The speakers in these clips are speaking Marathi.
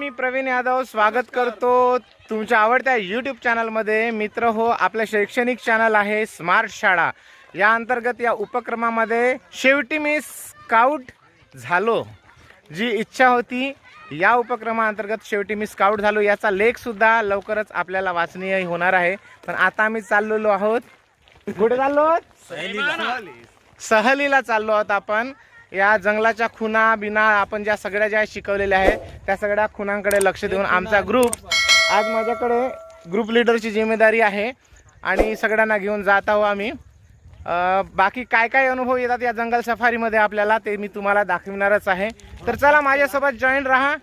मी प्रवीण यादव स्वागत करतो तुमच्या आवडत्या यूट्यूब चॅनलमध्ये मित्र हो आपलं शैक्षणिक चॅनल आहे स्मार्ट शाळा या अंतर्गत या उपक्रमामध्ये शेवटी मी स्काउट झालो. जी इच्छा होती या उपक्रमाअंतर्गत शेवटी मी स्काउट झालो. याचा लेखसुद्धा लवकरच आपल्याला वाचनीय होणार आहे. पण आता आम्ही चाललेलो आहोत. कुठे चाललो आहोत? सहलीला चाललो आहोत आपण. या जंगलाच्या खुणा बिना आपण ज्या सगळ्या ज्या शिकवलेल्या आहेत त्या सगळ्या खुणांकडे लक्ष देऊन आमचा ग्रुप आज माझ्याकडे ग्रुप लिडरची जिम्मेदारी आहे आणि सगळ्यांना घेऊन जात आहो आम्ही. बाकी काय काय अनुभव येतात या जंगल सफारीमध्ये आपल्याला ते मी तुम्हाला दाखविणारच आहे. तर चला माझ्यासोबत जॉईन राहा.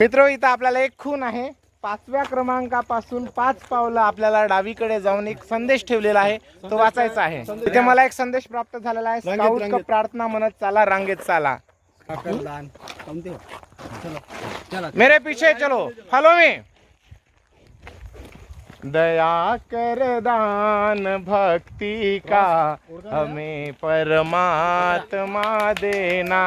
मित्र इथं आपल्याला एक खून आहे. पाचव्या क्रमांकापासून पाच पावलं आपल्याला डावीकडे जाऊन एक संदेश ठेवलेला आहे. तो वाचायचा आहे. तिथे मला एक संदेश प्राप्त झालेला आहे. स्काउट का प्रार्थना म्हणत चाला रांगेत चाला. मेरे पीछे चलो. फॉलो मी दया कर दान भक्ति का हमें परमात्मा देना।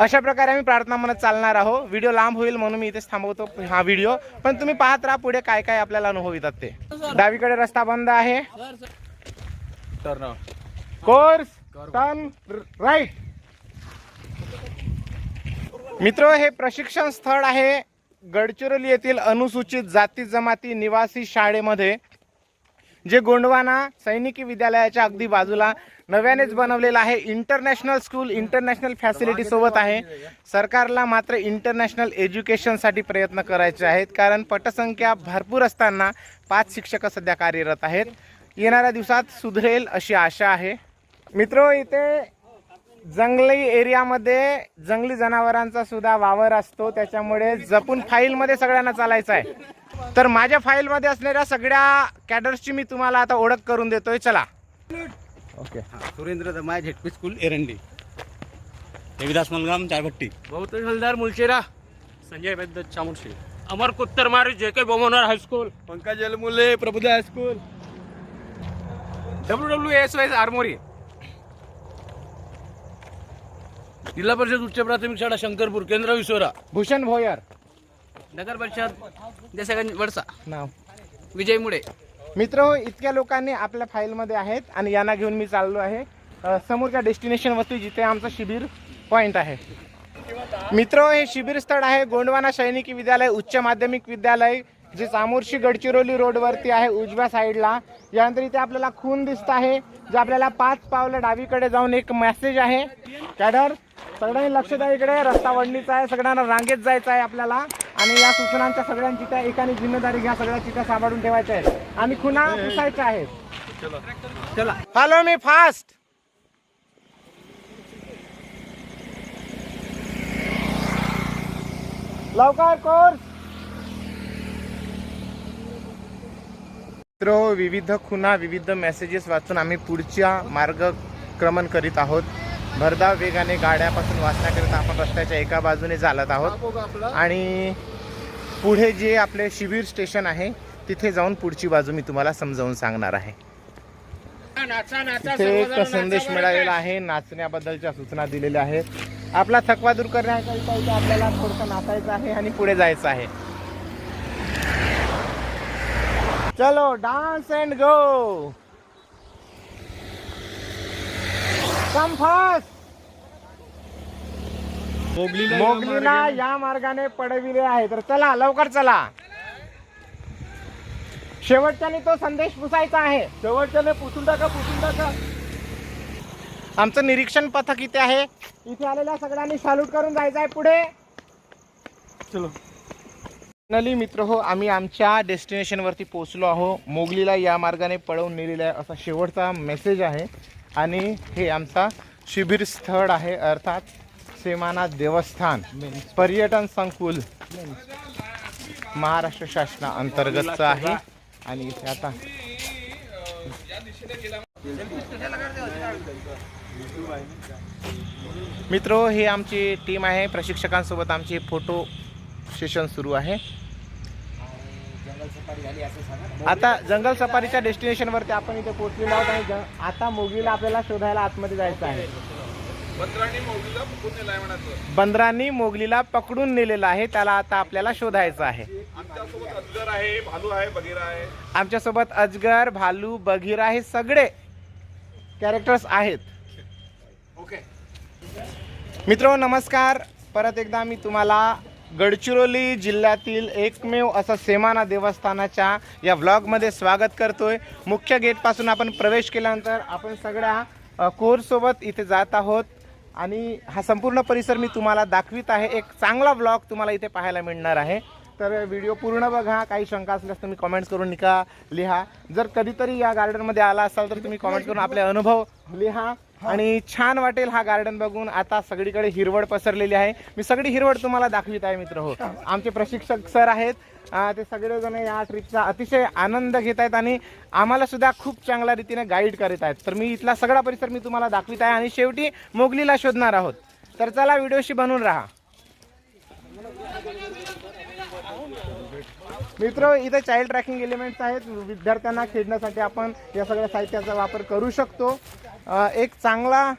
अशा प्रकारे आम्ही प्रार्थना म्हणत चालणार आहो व्हिडिओ लांब होईल म्हणून मी इथेच थांबवतो हा व्हिडिओ. पण तुम्ही पाहत राहा पुढे काय काय आपल्याला अनुभव येतात ते. डावीकडे रस्ता बंद आहे. Course turn right. मित्र हे प्रशिक्षण स्थळ आहे गडचिरोली येथील अनुसूचित जाती जमाती निवासी शाळेमध्ये जे गोंडवाना सैनिकी विद्यालयाच्या अगदी बाजूला नव्यानेच बनवलेलं आहे. इंटरनॅशनल स्कूल इंटरनॅशनल फॅसिलिटी सोबत आहे. सरकारला मात्र इंटरनॅशनल एज्युकेशनसाठी प्रयत्न करायचे आहेत. कारण पटसंख्या भरपूर असताना पाच शिक्षक सध्या कार्यरत आहेत. येणाऱ्या दिवसात सुधरेल अशी आशा आहे. मित्र इथे जंगली एरियामध्ये जंगली जनावरांचा सुद्धा वावर असतो. त्याच्यामुळे जपून फाईलमध्ये सगळ्यांना चालायचं आहे. तर माझ्या फाईलमध्ये असणाऱ्या सगळ्या कॅडर्सची मी तुम्हाला आता ओळख करून देतोय. चला. Okay. Surendra Damay ZP school Erandi. Devidas Malgam Chaibhatti Gautam Haldar Mulchera Sanjay Vaidya Chamundshi Amar Kuttarmari J K Bomnar high school Pankaj Jalmule Prabuddh high school W W S Y Armori जिल्हा परिषद उच्च प्राथमिक शाळा शंकरपूर केंद्र विश्वरा. भूषण भोयर. नगर परिषद देसागंज वडसा. नाव. विजय मुळे मित्र हो इतक्या लोकांनी आपल्या फाईलमध्ये आहेत आणि यांना घेऊन मी चाललो आहे. समोरच्या डेस्टिनेशनवरती जिथे आमचं शिबिर पॉईंट आहे. मित्र हे शिबिर स्थळ आहे गोंडवाना सैनिकी विद्यालय उच्च माध्यमिक विद्यालय जे चामोर्शी गडचिरोली रोडवरती आहे उजव्या साईडला यानंतर इथे आपल्याला खून दिसत आहे जे आपल्याला पाच पावलं डावीकडे जाऊन एक मेसेज आहे. कॅडर सगळ्यांनी लक्ष द्या इकडे रस्ता वडणीचा आहे सगळ्यांना रांगेत जायचं आहे आपल्याला. आणि या सूचनांच्या सगळ्यांची त्या एकाने जिम्मेदारी घ्या सगळ्या चिठ्ठ्या सांभाळून ठेवायच्या आहेत. आणि खुना पुसायच्या आहेत. चला. Follow me fast. लवकर कोर्स. मित्र विविध खुना विविध मेसेजेस वाचून आम्ही पुढच्या मार्गक्रमण करीत आहोत. भरधाव वेगाने गाड्यापासून वाचण्याकरिता आपण रस्त्याच्या एका बाजूने चालत आहोत. आणि पुढे जे आपले शिबिर स्टेशन आहे तिथे जाऊन पुढची बाजू मी तुम्हाला समजावून सांगणार आहे. इथे एक संदेश मिळालेला आहे नाचण्याबद्दलच्या सूचना दिलेल्या आहेत. आपला थकवा दूर करण्याकरिता आपल्याला थोडंसं नाचायचं आहे आणि पुढे जायचं आहे. चलो dance and go come fast मोगलीला या मार्गाने पडविले आहे. तर चला लवकर चला. शेवटच्याने तो संदेश पुसायचा आहे. शेवटच्याने पुसून टाका पुसून टाका. आमचं निरीक्षण पथक इथे आहे. इथे आलेल्या सगळ्यांनी सॅल्यूट करून जायचं आहे पुढे. चलो. नली मित्र हो आम्ही आमच्या डेस्टिनेशनवरती पोहोचलो आहो मोगलीला या मार्गाने पळवून नेलेला आहे असा शेवटचा मेसेज आहे. आणि हे आमचा शिबिर स्थळ आहे अर्थात सेमाना देवस्थान पर्यटन संकुल. महाराष्ट्र शासना अंतर्गतचं आहे. आणि इथे आता मित्र हे आमची टीम आहे. प्रशिक्षकांसोबत आमची फोटो सेशन सुरू आहे. आता जंगल सफारीच्या डेस्टिनेशन वरती आपण इथे पोहोचलेलो आहोत आणि आता मोगलीला आपल्याला शोधायला आतमध्ये जायचं आहे. बंदरांनी मोगलीला फुकून नेलाय म्हणायचं. बंदरांनी मोगलीला पकडून नेलेला आहे त्याला आता आपल्याला शोधायचं आहे. आमच्यासोबत अजगर आहे भालू आहे बगीरा आहे. आमच्यासोबत अजगर भालू बघिरा हे सगळे कॅरेक्टर्स आहेत. ओके. मित्र नमस्कार. परत एकदा मी तुम्हाला गडचिरोली जिल्ह्यातील एकमेव असं सेमाना देवस्थानाच्या या व्लॉगमध्ये स्वागत करतोय. मुख्य गेटपासून आपण प्रवेश केल्यानंतर आपण सगळ्या कोरसोबत इथे जात आहोत. आणि हा संपूर्ण परिसर मी तुम्हाला दाखवित आहे. एक चांगला व्लॉग तुम्हाला इथे पाहायला मिळणार आहे. तर व्हिडिओ पूर्ण बघा. काही शंका असल्यास तुम्ही कमेंट्स करून निका लिहा. जर कधीतरी या गार्डनमध्ये आला असाल तर तुम्ही कमेंट करून आपले अनुभव लिहा. आणि छान वाटेल हा गार्डन बघून. आता सगळीकडे हिरवळ पसरलेली आहे. मी सगळी हिरवळ तुम्हाला दाखवित आहे मित्र. हो. आमचे प्रशिक्षक सर आहेत. ते सगळेजण या ट्रिपचा अतिशय आनंद घेत आहेत आणि आम्हाला सुद्धा खूप चांगल्या रीतीने गाईड करत आहेत. तर मी इथला सगळा परिसर मी तुम्हाला दाखवित आहे आणि शेवटी मोगलीला शोधणार आहोत. तर चला व्हिडिओशी बनून राहा. मित्र इथे चाइल्ड ट्रॅकिंग एलिमेंट्स आहेत. विद्यार्थ्यांना खेळण्यासाठी आपण या सगळ्या साहित्याचा वापर करू शकतो. एक चांगला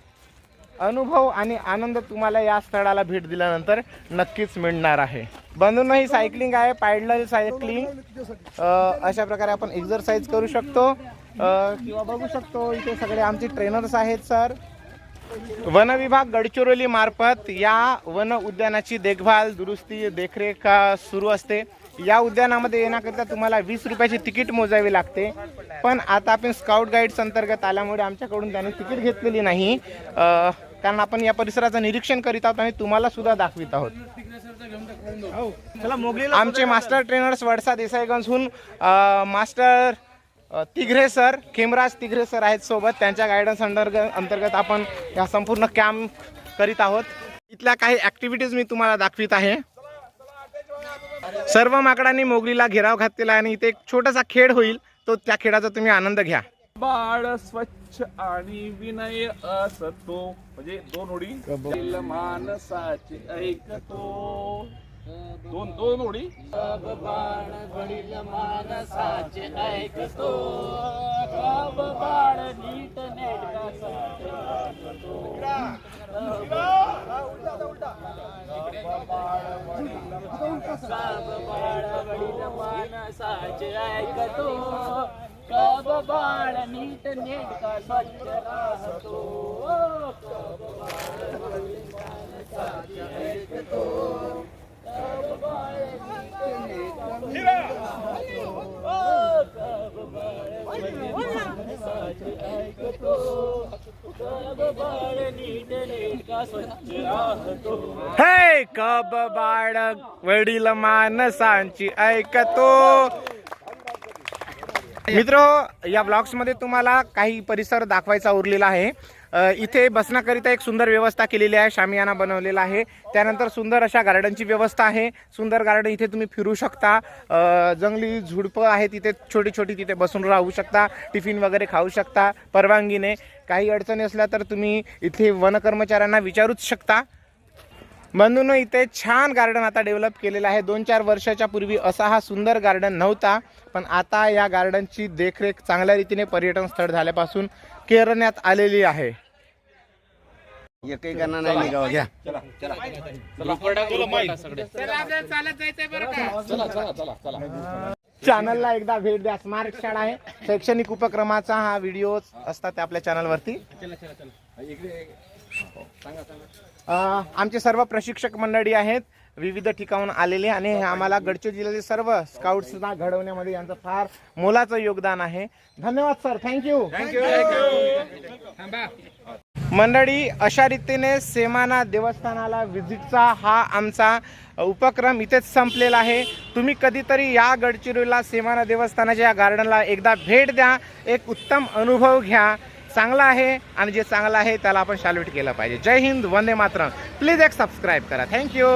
अनुभव आणि आनंद तुम्हाला या स्थळाला भेट दिल्यानंतर नक्कीच मिळणार आहे. बंधूंनो ही सायकलिंग आहे पॅडल सायकलिंग अशा प्रकारे आपण एक्झरसाईज करू शकतो. किंवा बघू शकतो इथे सगळे आमचे ट्रेनर्स आहेत सर वन विभाग गडचिरोली मार्फत या वन उद्यानाची देखभाल दुरुस्ती देखरेख सुरू असते. या उद्यानामध्ये येण्याकरिता तुम्हाला वीस रुपयाची तिकीट मोजावी लागते. पण आता आपण स्काउट गाईड्स अंतर्गत आल्यामुळे आमच्याकडून त्याने तिकीट घेतलेली नाही. कारण आपण या परिसराचं निरीक्षण करीत आहोत आणि तुम्हाला सुद्धा दाखवित आहोत. आमचे master trainers Wadsa देसाईगंजहून master Tighare sir Khemraj Tighare sir आहेत सोबत. त्यांच्या गायडन्स अंतर्गत अंतर्गत आपण या संपूर्ण कॅम्प करीत आहोत. इथल्या काही ॲक्टिव्हिटीज मी तुम्हाला दाखवित आहे. सर्व माकडांनी मोगलीला घेराव घातलेला आणि इथे एक छोटासा खेळ होईल तो त्या खेळाचा तुम्ही आनंद घ्या. बाळ स्वच्छ आणि विनय असतो. म्हणजे दोन ओळी. दिल मानसाचे ऐकतो. दोन दोन ओळी. माणसाचे ऐकतो. कब बाळ नीट नेटका स्वच्छ राहतो. कब बाळ माणसाचे ऐकतो कब बाळ नीट नेटका कब बाळ माणसाचे ऐकतो कब बाळ नीट नेटका स्वच्छ राहतो हे कब बाळ वडील माणसांची ऐकतो? मित्र या ब्लॉग्समध्ये तुम्हाला काही परिसर दाखवायचा उरलेला आहे. इथे बसण्याकरिता एक सुंदर व्यवस्था केलेली आहे. शामियाना बनवलेला आहे. त्यानंतर सुंदर अशा गार्डनची व्यवस्था आहे. सुंदर गार्डन इथे तुम्ही फिरू शकता. जंगली झुडपं आहेत तिथे छोटी छोटी तिथे बसून राहू शकता. टिफिन वगैरे खाऊ शकता. परवानगीने. काही अडचणी असल्या तर तुम्ही इथे वन कर्मचाऱ्यांना विचारूच शकता. बंधूंनो इथे छान गार्डन आता डेव्हलप केलेलं आहे. दोन चार वर्षाच्या पूर्वी असा हा सुंदर गार्डन नव्हता पण आता या गार्डनची देखरेख चांगल्या रीतीने पर्यटन स्थळ झाल्यापासून करण्यात आलेली आहे. एकही करणार नाही निघावं घ्या. चॅनलला एकदा भेट द्या. स्मार्ट शाळा आहे. शैक्षणिक उपक्रमाचा हा व्हिडिओ असतात आपल्या चॅनलवरती आमचे सर्व प्रशिक्षक मंडळी आहेत विविध ठिकाणून आलेले आणि हे आम्हाला गडचिरोली जिल्ह्यातील सर्व स्काउट्सना घडवण्यामध्ये यांचं फार मोलाचं योगदान आहे. धन्यवाद सर. थँक्यू मंडळी अशा रीतीने सेमाना देवस्थानाला व्हिजिटचा हा आमचा उपक्रम इथेच संपलेला आहे. तुम्ही कधीतरी या गडचिरोलीला सेमाना देवस्थानाच्या या गार्डनला एकदा भेट द्या. एक उत्तम अनुभव घ्या. चांगलं आहे आणि जे चांगलं आहे त्याला आपण सॅल्यूट केलं पाहिजे. जय हिंद वंदे मातरम. प्लीज एक सबस्क्राईब करा. Thank you